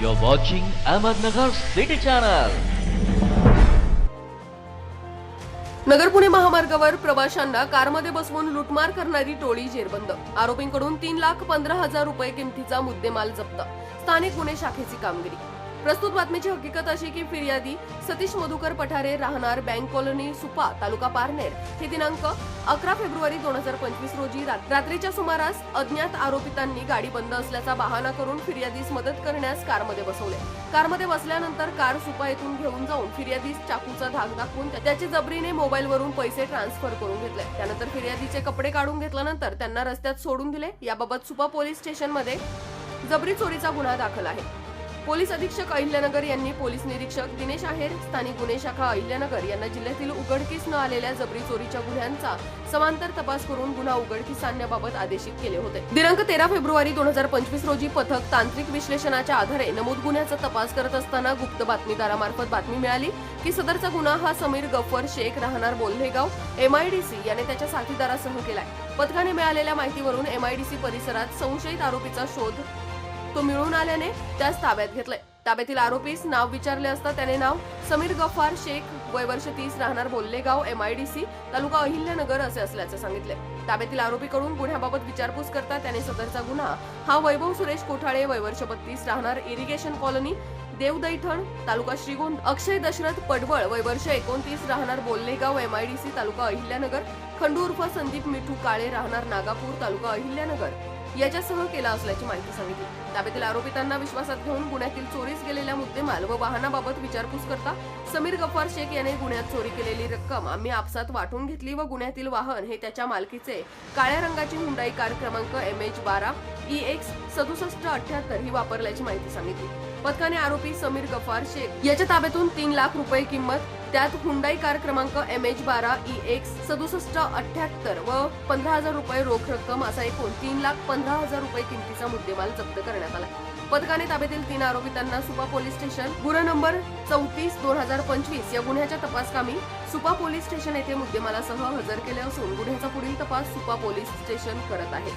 You're watching Ahmednagar City Channel. नगर पुणे महामार्गावर प्रवाशांना कारमध्ये बसवून लुटमार करणारी टोळी जेरबंद. आरोपींकडून तीन लाख पंधरा हजार रुपये किमतीचा मुद्देमाल जप्त. स्थानिक गुन्हे शाखेची कामगिरी. प्रस्तुत बातमीची हकीकत अशी की फिर्यादी सतीश मधुकर पठारे राहणार बँक कॉलनी सुपा तालुका पारनेर. हे दिनांक अकरा फेब्रुवारी दोन हजार पंचवीस रोजी रात- रात्रीच्या सुमारास अज्ञात आरोपितांनी गाडी बंद असल्याचा बहाणा करून फिर्यादीस मदत करण्यास कारमध्ये बसवले. कारमध्ये बसल्यानंतर कार सुपा येथून घेऊन जाऊन फिर्यादीस चाकूचा धाक दाखवून त्या- त्याचे जबरीने मोबाईलवरून पैसे ट्रान्सफर करून घेतले. त्यानंतर फिर्यादीचे कपडे काढून घेतल्यानंतर त्यांना रस्त्यात सोडून दिले. याबाबत सुपा पोलीस स्टेशनमध्ये जबरी चोरीचा गुन्हा दाखल आहे. पोलीस अधीक्षक अहिल्यानगर यांनी पोलीस निरीक्षक दिनेश आहेर स्थानिक गुन्हे शाखा अहिल्यानगर यांना जिल्ह्यातील उघडकीस न आलेल्या जबरी चोरीच्या गुन्ह्यांचा समांतर तपास करून गुन्हा उघडकीस आणण्याबाबत आदेशित केले होते. दिनांक तेरा फेब्रुवारी दोन हजार पंचवीस रोजी पथक तांत्रिक विश्लेषणाच्या आधारे नमूद गुन्ह्याचा तपास करत असताना गुप्त बातमीदारामार्फत बातमी मिळाली की सदरचा गुन्हा हा समीर गफर शेख राहणार बोल्हेगाव एमआयडीसी याने त्याच्या साथीदारासह केलाय. पथकाने मिळालेल्या माहितीवरून एमआयडीसी परिसरात संशयित आरोपीचा शोध तो मिळून आल्याने त्यास ताब्यात घेतलंय. ताब्यातील आरोपीस नाव विचारले असता त्याने नाव समीर गफार शेख वय वर्ष तीस राहणार बोल्लेगाव एमआयडीसी तालुका अहिल्यानगर असे असल्याचे सांगितले. ताब्यातील आरोपीकडून गुन्ह्याबाबत विचारपूस करता त्याने सदरचा गुन्हा हा वैभव सुरेश कोठाळे वय वर्ष बत्तीस राहणार इरिगेशन कॉलनी देवदैठण तालुका श्रीगोंद अक्षय दशरथ पडवळ वय वर्ष एकोणतीस राहणार बोल्लेगाव एमआयडीसी तालुका अहिल्यानगर खंडू उर्फ संदीप मिठू काळे राहणार नागापूर तालुका अहिल्यानगर. याच्यासह केला असल्याची माहिती सांगितली. ताब्यातील आरोपितांना विश्वासात घेऊन गुन्ह्यातील चोरीस गेलेल्या मुद्देमाल व वाहनाबाबत विचारपूस करता समीर गफ्फार शेख याने गुन्ह्यात चोरी केलेली रक्कम आम्ही आपसात वाटून घेतली व गुन्ह्यातील वाहन हे त्याच्या मालकीचे काळ्या रंगाची हुंडाई कार क्रमांक एम एच बारा ई एक्स सदुसष्ट अठ्याहत्तर ही वापरल्याची माहिती सांगितली. पथकाने आरोपी समीर गफार शेख याच्या ताब्यातून तीन लाख रुपये किंमत त्यात हुंडाई कार क्रमांक एम एच बारा ई एक्स सदुसष्ट अठ्याहत्तर व पंधरा हजार रुपये रोख रक्कम असा एकूण तीन लाख पंधरा हजार रुपये किमतीचा मुद्देमाल जप्त करण्यात आला. पथकाने ताब्यातील तीन आरोपितांना सुपा पोलीस स्टेशन गुन्हा नंबर चौतीस दोन हजार पंचवीस या गुन्ह्याच्या तपासकामी सुपा पोलीस स्टेशन येथे मुद्देमालासह हजर केले असून गुन्ह्याचा पुढील तपास सुपा पोलीस स्टेशन करत आहे.